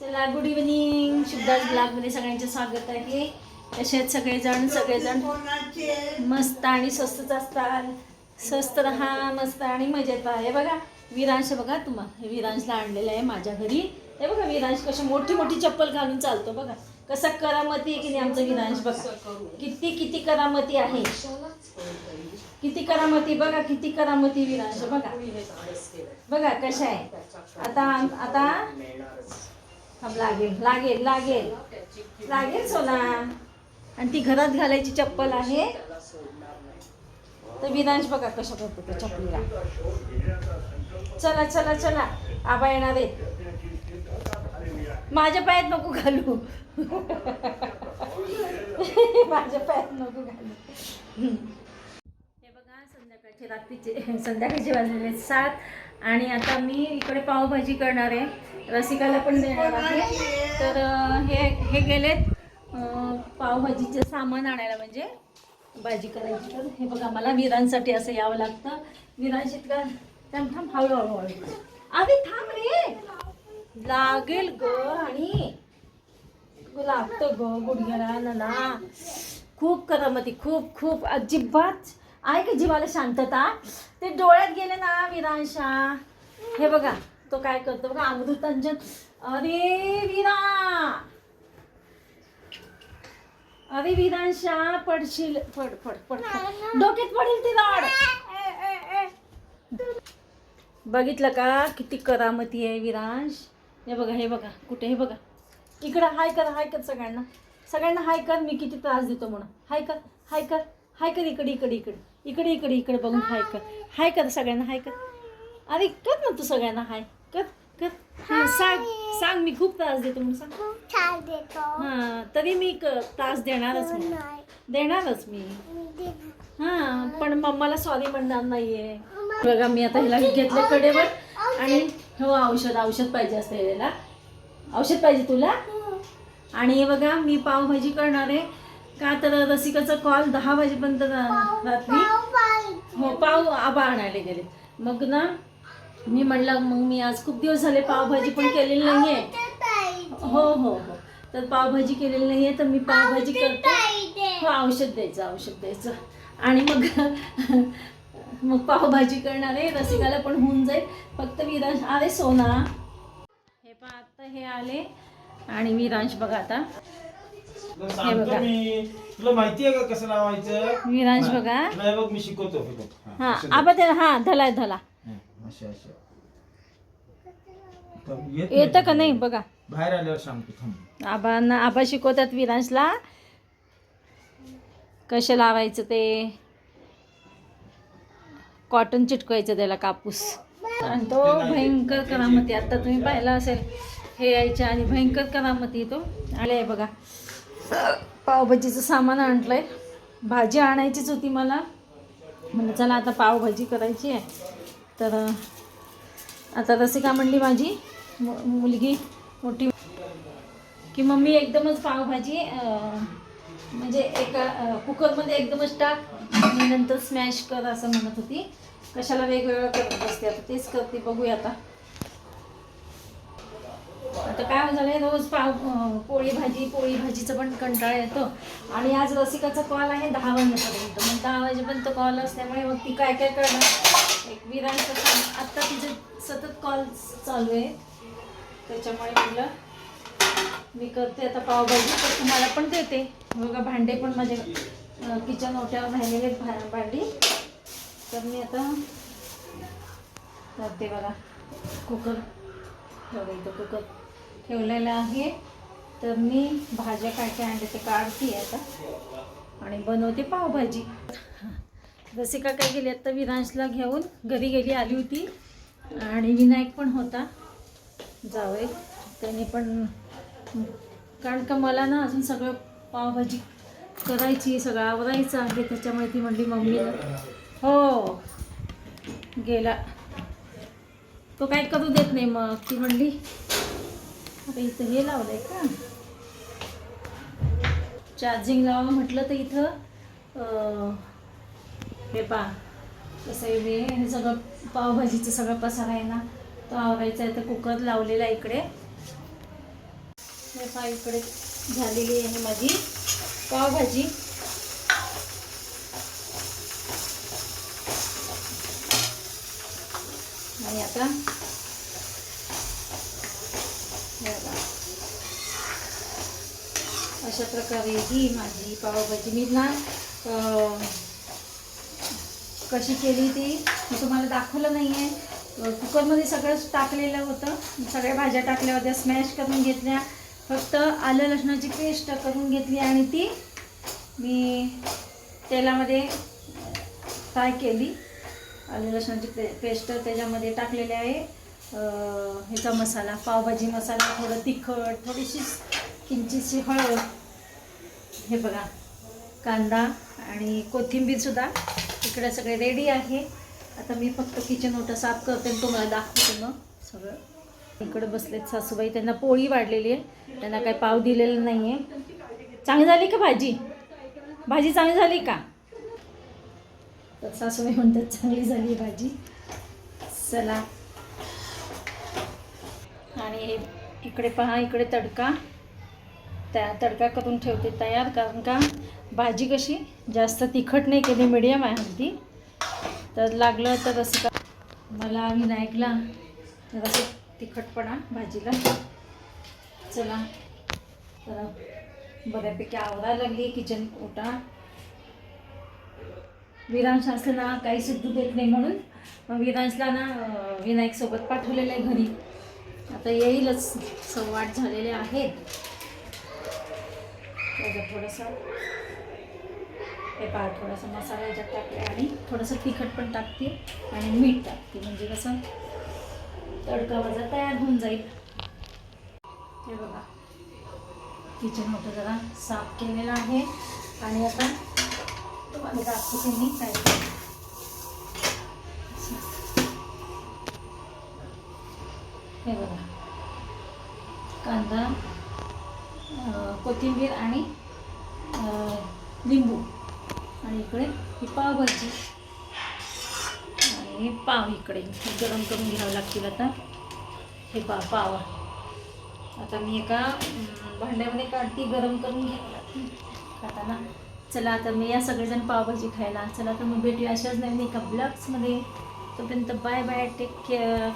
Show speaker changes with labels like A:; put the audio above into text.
A: चला good evening शुद्धाच ब्लॉगमध्ये सगळ्यांचे स्वागत आहे. तसेच आहेत सगळेजण? सगळेजण मस्त आणि स्वस्तच असतात. स्वस्त राहा मस्त आणि मजेत राहा. हे बघा विरांश बघा तुम्हाला हे विरांशला आणलेलं आहे माझ्या घरी. हे बघा विरांश कशी मोठी मोठी चप्पल घालून चालतो बघा. कसा करामती आहे की नाही आमचं विरांश बघा. किती किती करामती आहे. किती करामती बघा किती करामती विरांश बघा. बघा कशा आहे आता आता लागेल लागेल लागेल. लागेल सोना. आणि ती घरात घालायची चप्पल आहे. तर विरांश बघा कशा करतो त्या चप्पलीला. चला चला चला. आबा येणार आहेत. माझ्या पायात नको घालू. माझ्या पायात नको घालू. हे बघा संध्याकाळचे रात्रीचे संध्याकाळचे वाजलेले सात. आणि आता मी इकडे पावभाजी करणार आहे. रसिकाला पण देणार आहे. तर हे हे गेलेत पावभाजीचं सामान आणायला म्हणजे भाजी करायची. तर हे बघा मला विरांसाठी असं यावं लागतं. विरांश इतका थांब थांब हळू हळू हळू अरे थांब रे. लागेल ग आणि लागतं ग गुडघ्याला ना खूप करामती खूप खूप. अजिबात आहे का जीवाला शांतता. ते डोळ्यात गेले ना विरांशा. हे बघा तो काय करतो बघा अमृतांजन अरे विरा. अरे विरांशा पडशील. पड पड पड डोक्यात पडेल ती राड. बघितलं का किती करामती आहे विरांश? हे बघा हे बघा कुठे हे बघा. इकडं हाय कर हाय कर सगळ्यांना. सगळ्यांना हाय कर मी किती त्रास देतो म्हणून. हाय कर हाय कर हाय कर इकडे इकडे इकडे. इकडे इकडे इकडे बघून हाय कर. हाय कर सगळ्यांना हाय कर. अरे कर ना तू सगळ्यांना हाय. कर कर. हां सांग सांग मी खूप त्रास देतो म्हणून सांग.
B: खूप छान देतो.
A: हां तरी मी क- त्रास देणारच मी
B: नाही.
A: देणारच मी. हां पण मम्माला सॉरी म्हणणार नाहीये. बघा मी आता हिला घेतलं कडेवर. आणि हो औषध औषध पाहिजे असतं याला. औषध पाहिजे तुला? आणि हे बघा मी पावभाजी करणार आहे. का तर रसिकाचा कॉल दहा वाजेपर्यंत रात्री? हो पाव आबा आणायला गेले. मग ना मी म्हणलं मग मी आज खूप दिवस झाले पावभाजी पण केलेली नाही आहे हो हो हो. तर पावभाजी केलेली नाही आहे तर मी पावभाजी करते. हो औषध द्यायचं औषध द्यायचं. आणि मग मग पावभाजी करणार आहे रसिकाला पण होऊन जाईल. फक्त विरांश अरे सोना. हे पहा आता हे आले. आणि विरांश बघा आता.
C: तुला सांगतो मी. तुला माहिती आहे का कसं लावायचं?
A: विरांश बघा.
C: नाही बघ मी शिकवतो हे बघ. हा,
A: हा आबा ते हा धलाय धला.
C: हा, असं असं येत
A: येतं का नाही. बघा.
C: बाहेर आल्यावर सांगतो थांब.
A: आबांना आबा शिकवतात विरांशला. कसं लावायचं ते? कॉटन चिटकवायचं त्याला कापूस. आणि तो भयंकर करामती. आता तुम्ही पाहिला असेल हे यायच्या आणि भयंकर करामती तो आले आहे बघा. पावभाजीचं सामान आणलं आहे भाजी आणायचीच होती मला. म्हणजे चला आता पावभाजी करायची आहे. तर आता रसिका म्हणली माझी मु- मुलगी मोठी. की मम्मी एकदमच पावभाजी म्हणजे एका कुकरमध्ये एकदमच टाक. आणि नंतर स्मॅश कर असं म्हणत होती. कशाला वेगवेगळं करत असते आता तेच करते. बघूया आता. आता काय झालंय रोज पाव पोळी भाजी पोळी भाजीचं पण कंटाळा येतो. आणि आज रसिकाचा कॉल आहे दहा वाजेपर्यंत. मग दहा वाजेपर्यंत कॉल असल्यामुळे मग ती काय काय करणार? एक विरांचं काम आत्ता तिचे सतत कॉल चालू आहे त्याच्यामुळे म्हटलं मी करते आता पावभाजी तर तुम्हाला पण देते. बघा भांडे पण माझे किचन ओट्यावर राहिलेले आहेत भा- भांडी. तर मी आता करते बघा. कुकर. ठेवलं इथं कुकर. ठेवलेलं आहे. तर मी भाज्या काय काय आणले ते काढते आता. आणि बनवते पावभाजी. रसिका काय गेली आता विरांशला घेऊन घरी गेली आली होती. आणि विनायक पण होता. जावे त्याने पण कारण का मला ना अजून सगळं पावभाजी करायची सगळं आवरायचं आहे. त्याच्यामुळे ती म्हणली मम्मीला हो. गेला. तो काय करू देत नाही मग. ती म्हणली आता इथं हे लावलंय का? चार्जिंग लावा म्हटलं तर इथं हे पा कसं आहे हे हे सगळं पावभाजीचं सगळं पसारा आहे ना तो आवरायचा आहे तर कुकर लावलेला आहे इकडे. हे पा इकडे झालेली आहे माझी पावभाजी. आणि आता हे बघा. अशा प्रकारे ही माझी पावभाजी. मी ना कशी केली ती मी तुम्हाला दाखवलं नाही आहे कुकरमध्ये सगळं टाकलेलं होतं. सगळ्या भाज्या टाकल्या होत्या स्मॅश करून घेतल्या. फक्त आलं लसणाची पेस्ट करून घेतली आणि ती मी तेलामध्ये फ्राय केली. आलं लसणाची पे पेस्ट त्याच्यामध्ये टाकलेली आहे. ह्याचा मसाला पावभाजी मसाला थोडं तिखट थोडीशी किंचितशी हळद. हे बघा कांदा आणि कोथिंबीरसुद्धा इकडे सगळे रेडी आहे. आता मी फक्त किचन ओटा साफ करते तुम्हाला दाखवते मग सगळं. इकडं बसलेत सासूबाई त्यांना पोळी वाढलेली आहे. त्यांना काही पाव दिलेला नाही आहे चांगली झाली का भाजी? भाजी चांगली झाली का? तर सासूबाई म्हणतात चांगली झाली भाजी. चला. आणि इकडे पहा इकडे तडका. त्या तडका करून ठेवते तयार कारण का भाजी कशी जास्त तिखट नाही केली मिडियम आहे अगदी. तर लागलं तर असं का मला विनायकला जरासं तिखटपणा भाजीला. चला. तर बऱ्यापैकी आवरा लागली किचन ओटा. विरांश ना काही सुद्धा देत नाही म्हणून मग विरांशला ना विनायकसोबत पाठवलेलं आहे घरी. आता येईलच. सव्वाट झालेले आहेत. त्याच्यात थोडंसं हे पहा थोडासा मसाला याच्यात टाकते आणि थोडंसं तिखट पण टाकते आणि मीठ टाकते. म्हणजे कसं तडका माझा तयार होऊन जाईल. हे बघा. किचन मोठं जरा साफ केलेलं आहे. आणि आता तुम्हाला दाखवते मी काय हे बघा. कांदा कोथिंबीर आणि लिंबू. आणि इकडे ही पावभाजी. आणि हे पाव इकडे. गरम करून घ्यावं लागतील आता. हे पा पाव. आता मी एका भांड्यामध्ये काढते गरम करून घ्यावं लागतील खाताना. चला आता मी या सगळेजण पावभाजी खायला. चला तर मग भेटूया अशाच नवीन एका ब्लॉग्समध्ये तोपर्यंत बाय बाय टेक केअर